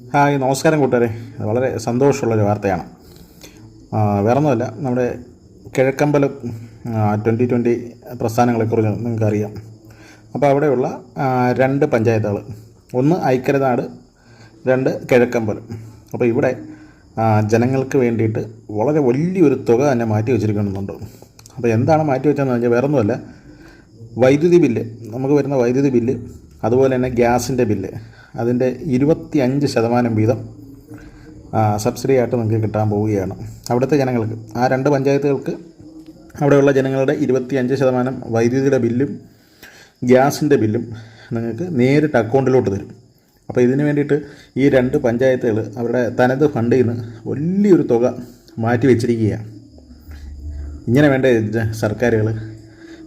Hi നമസ്കാരം കൂട്ടുകാരെ. വളരെ സന്തോഷമുള്ളൊരു വാർത്തയാണ്. വേറെ വേറൊന്നുമല്ല നമ്മുടെ കിഴക്കമ്പലം ട്വന്റി ട്വന്റി പ്രസ്ഥാനങ്ങളെക്കുറിച്ച് നിങ്ങൾക്കറിയാം. അപ്പോൾ അവിടെയുള്ള രണ്ട് പഞ്ചായത്തുകൾ. ഒന്ന് ഐക്കരനാട് രണ്ട് കിഴക്കമ്പലം. അപ്പോൾ ഇവിടെ ജനങ്ങൾക്ക് വേണ്ടിയിട്ട് വളരെ വലിയൊരു തുക തന്നെ മാറ്റി വെച്ചിരിക്കുന്നുണ്ട്. അപ്പോൾ എന്താണ് മാറ്റി വെച്ചതെന്ന് പറഞ്ഞാൽ വേറൊന്നുമല്ല വൈദ്യുതി ബില്ല്. നമുക്ക് വരുന്ന വൈദ്യുതി ബില്ല് അതുപോലെ തന്നെ ഗ്യാസിന്റെ ബില്ല്. അതിന്റെ ഇരുപത്തി അഞ്ച് ശതമാനം വീതം സബ്സിഡി ആയിട്ട് നിങ്ങൾക്ക് കിട്ടാൻ പോവുകയാണ് അവിടുത്തെ ജനങ്ങൾക്ക്. ആ രണ്ട് പഞ്ചായത്തുകൾക്ക് അവിടെയുള്ള ജനങ്ങളുടെ ഇരുപത്തി അഞ്ച് ശതമാനം വൈദ്യുതിയുടെ ബില്ലും ഗ്യാസിന്റെ ബില്ലും നിങ്ങൾക്ക് നേരിട്ട് അക്കൗണ്ടിലോട്ട് തരും. അപ്പോൾ ഇതിന് വേണ്ടിയിട്ട് ഈ രണ്ട് പഞ്ചായത്തുകൾ അവരുടെ തനത് ഫണ്ടിൽ നിന്ന് വലിയൊരു തുക മാറ്റി വെച്ചിരിക്കുകയാണ്. ഇങ്ങനെ വേണ്ട സർക്കാരുകൾ?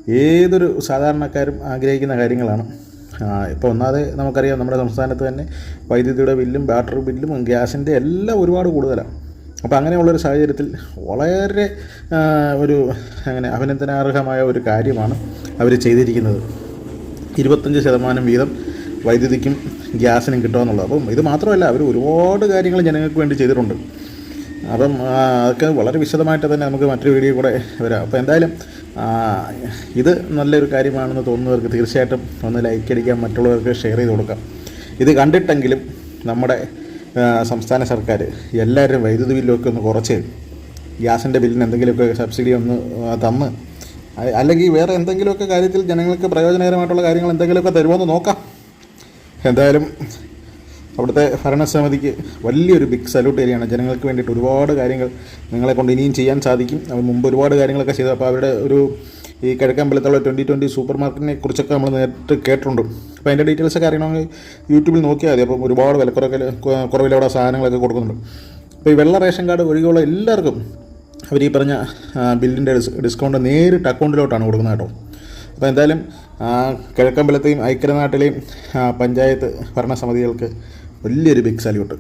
ഏതൊരു സാധാരണക്കാരും ആഗ്രഹിക്കുന്ന കാര്യങ്ങളാണ്. ഇപ്പോൾ ഒന്നാതെ നമുക്കറിയാം നമ്മുടെ സംസ്ഥാനത്ത് തന്നെ വൈദ്യുതിയുടെ ബില്ലും ബാറ്ററി ബില്ലും ഗ്യാസിന്റെ എല്ലാം ഒരുപാട് കൂടുതലാണ്. അപ്പോൾ അങ്ങനെയുള്ളൊരു സാഹചര്യത്തിൽ വളരെ ഒരു അങ്ങനെ അഭിനന്ദനാർഹമായ ഒരു കാര്യമാണ് അവർ ചെയ്തിരിക്കുന്നത്. ഇരുപത്തഞ്ച് ശതമാനം വീതം വൈദ്യുതിക്കും ഗ്യാസിനും കിട്ടുമെന്നുള്ളത് അപ്പം ഇത് മാത്രമല്ല അവർ ഒരുപാട് കാര്യങ്ങൾ ജനങ്ങൾക്ക് വേണ്ടി ചെയ്തിട്ടുണ്ട്. അപ്പം അതൊക്കെ വളരെ വിശദമായിട്ട് തന്നെ നമുക്ക് മറ്റൊരു വീഡിയോ കൂടെ വരാം. അപ്പോൾ എന്തായാലും ഇത് നല്ലൊരു കാര്യമാണെന്ന് തോന്നുന്നവർക്ക് തീർച്ചയായിട്ടും ഒന്ന് ലൈക്ക് അടിക്കാം മറ്റുള്ളവർക്ക് ഷെയർ ചെയ്ത് കൊടുക്കാം. ഇത് കണ്ടിട്ടെങ്കിലും നമ്മുടെ സംസ്ഥാന സർക്കാർ എല്ലാവരും വൈദ്യുതി ബില്ലൊക്കെ ഒന്ന് കുറച്ച് ഗ്യാസിന്റെ ബില്ലിന് എന്തെങ്കിലുമൊക്കെ സബ്സിഡി ഒന്ന് തന്ന് അല്ലെങ്കിൽ വേറെ എന്തെങ്കിലുമൊക്കെ കാര്യത്തിൽ ജനങ്ങൾക്ക് പ്രയോജനകരമായിട്ടുള്ള കാര്യങ്ങൾ എന്തെങ്കിലുമൊക്കെ തരുമോ എന്ന് നോക്കാം. എന്തായാലും അവിടുത്തെ ഭരണസമിതിക്ക് വലിയൊരു ബിഗ് സല്യൂട്ട് ഏരിയയാണ് ജനങ്ങൾക്ക് വേണ്ടിയിട്ട് ഒരുപാട് കാര്യങ്ങൾ നിങ്ങളെ കൊണ്ട് ഇനിയും ചെയ്യാൻ സാധിക്കും. അവർ മുമ്പ് ഒരുപാട് കാര്യങ്ങളൊക്കെ ചെയ്തു. അപ്പോൾ അവരുടെ ഒരു ഈ കിഴക്കമ്പലത്തുള്ള ട്വന്റി ട്വന്റി സൂപ്പർ മാർക്കറ്റിനെ കുറിച്ചൊക്കെ നമ്മൾ നേരിട്ട് കേട്ടിട്ടുണ്ട്. അപ്പോൾ അതിന്റെ ഡീറ്റെയിൽസൊക്കെ അറിയണമെങ്കിൽ യൂട്യൂബിൽ നോക്കിയാൽ മതി. അപ്പം ഒരുപാട് വിലക്കുറക്കൽ കുറവിൽ അവിടെ സാധനങ്ങളൊക്കെ കൊടുക്കുന്നുണ്ട്. അപ്പോൾ ഈ വെള്ള റേഷൻ കാർഡ് ഒഴികെയുള്ള എല്ലാവർക്കും അവർ ഈ പറഞ്ഞ ബില്ലിന്റെ ഡിസ്കൗണ്ട് നേരിട്ട് അക്കൗണ്ടിലോട്ടാണ് കൊടുക്കുന്നത് കേട്ടോ. അപ്പോൾ എന്തായാലും കിഴക്കമ്പലത്തെയും ഐക്യനാട്ടിലെയും പഞ്ചായത്ത് ഭരണസമിതികൾക്ക് വലിയൊരു ബിഗ് സല്യൂട്ട്